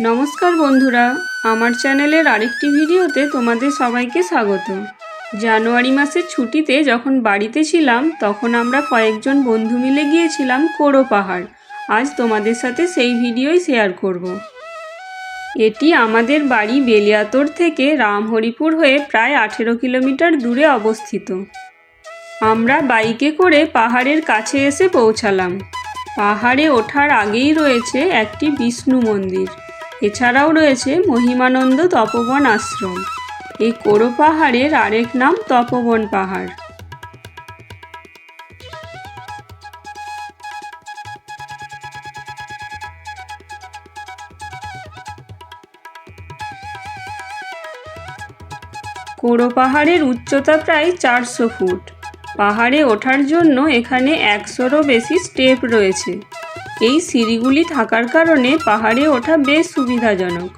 নমস্কার বন্ধুরা, আমার চ্যানেলের আরেকটি ভিডিওতে তোমাদের সবাইকে স্বাগত। জানুয়ারি মাসের ছুটিতে যখন বাড়িতে ছিলাম, তখন আমরা কয়েকজন বন্ধু মিলে গিয়েছিলাম কোড়ো পাহাড়। আজ তোমাদের সাথে সেই ভিডিওই শেয়ার করব। এটি আমাদের বাড়ি বেলিয়াতোড় থেকে রামহরিপুর হয়ে প্রায় আঠেরো কিলোমিটার দূরে অবস্থিত। আমরা বাইকে করে পাহাড়ের কাছে এসে পৌঁছালাম। পাহাড়ে ওঠার আগেই রয়েছে একটি বিষ্ণু মন্দির। এছাড়াও রয়েছে মহিমানন্দ তপবন আশ্রম। এই কোরো পাহাড়ের আরেক নাম তপবন পাহাড়। কোড়ো পাহাড়ের উচ্চতা প্রায় চারশো ফুট। পাহাড়ে ওঠার জন্য এখানে একশোরও বেশি স্টেপ রয়েছে। এই সিঁড়িগুলি থাকার কারণে পাহাড়ে ওঠা বেশ সুবিধাজনক।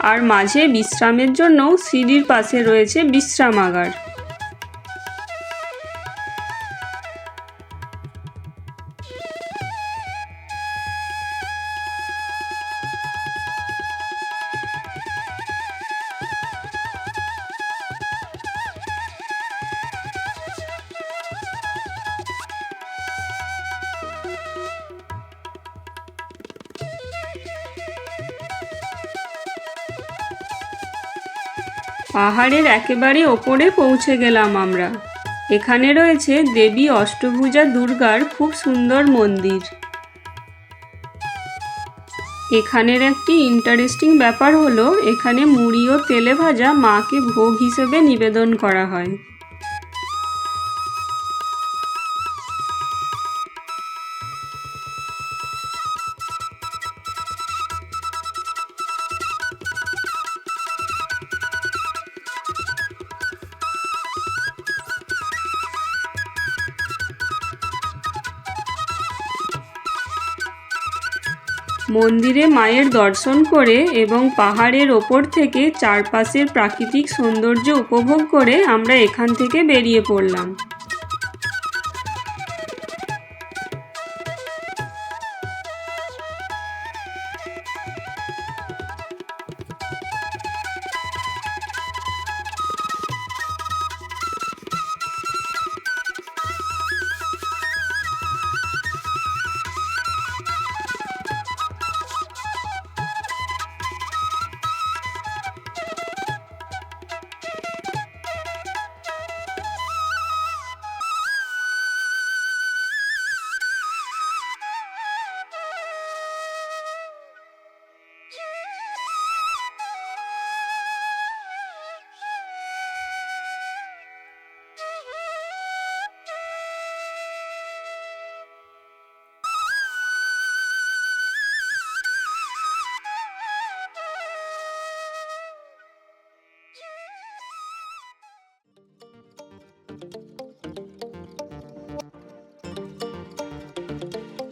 আর মাঝে বিশ্রামের জন্যও সিঁড়ির পাশে রয়েছে বিশ্রামাগার। পাহাড়ের একেবারে ওপরে পৌঁছে গেলাম আমরা। এখানে রয়েছে দেবী অষ্টভুজা দুর্গার খুব সুন্দর মন্দির। এখানের একটি ইন্টারেস্টিং ব্যাপার হলো, এখানে মুড়ি ও তেলে ভাজা মাকে ভোগ হিসেবে নিবেদন করা হয়। মন্দিরে মায়ের দর্শন করে এবং পাহাড়ের ওপর থেকে চারপাশের প্রাকৃতিক সৌন্দর্য উপভোগ করে আমরা এখান থেকে বেরিয়ে পড়লাম।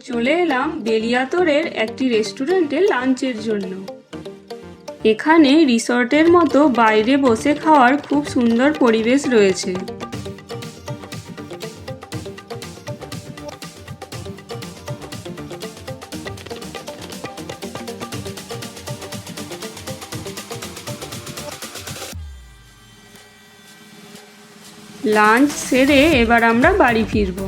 চলে এলাম বেলিয়াতরের একটি রেস্টুরেন্টে লাঞ্চের জন্য। এখানে রিসর্টের মতো বাইরে বসে খাওয়ার খুব সুন্দর পরিবেশ রয়েছে। লাঞ্চ সেরে এবার আমরা বাড়ি ফিরবো।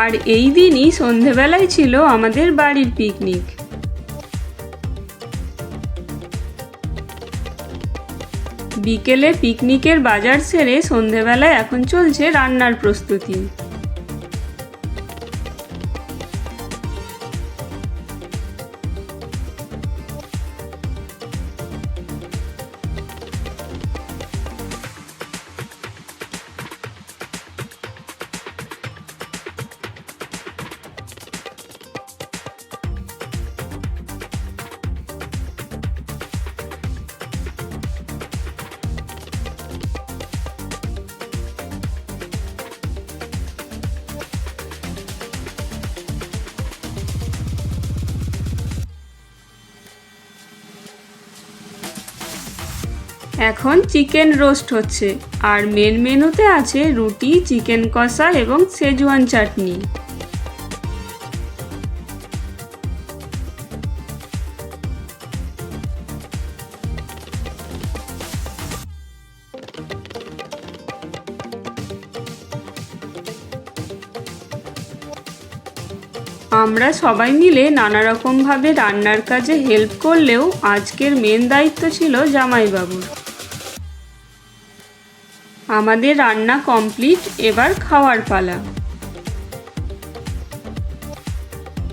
আর এই দিনই সন্ধেবেলায় ছিল আমাদের বাড়ির পিকনিক। বিকেলে পিকনিকের বাজার সেরে সন্ধেবেলায় এখন চলছে রান্নার প্রস্তুতি। এখন চিকেন রোস্ট হচ্ছে, আর মেন মেনুতে আছে রুটি চিকেন কষা এবং সেজওয়ান চাটনি। আমরা সবাই মিলে নানা রকমভাবে রান্নার কাজে হেল্প করলেও আজকের মেন দায়িত্ব ছিল জামাইবাবুর। আমাদের রান্না কমপ্লিট, এবার খাওয়ার পালা।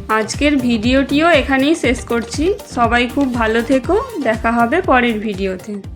আজকের ভিডিওটিও এখানেই শেষ করছি। সবাই খুব ভালো থেকো। দেখা হবে পরের ভিডিওতে।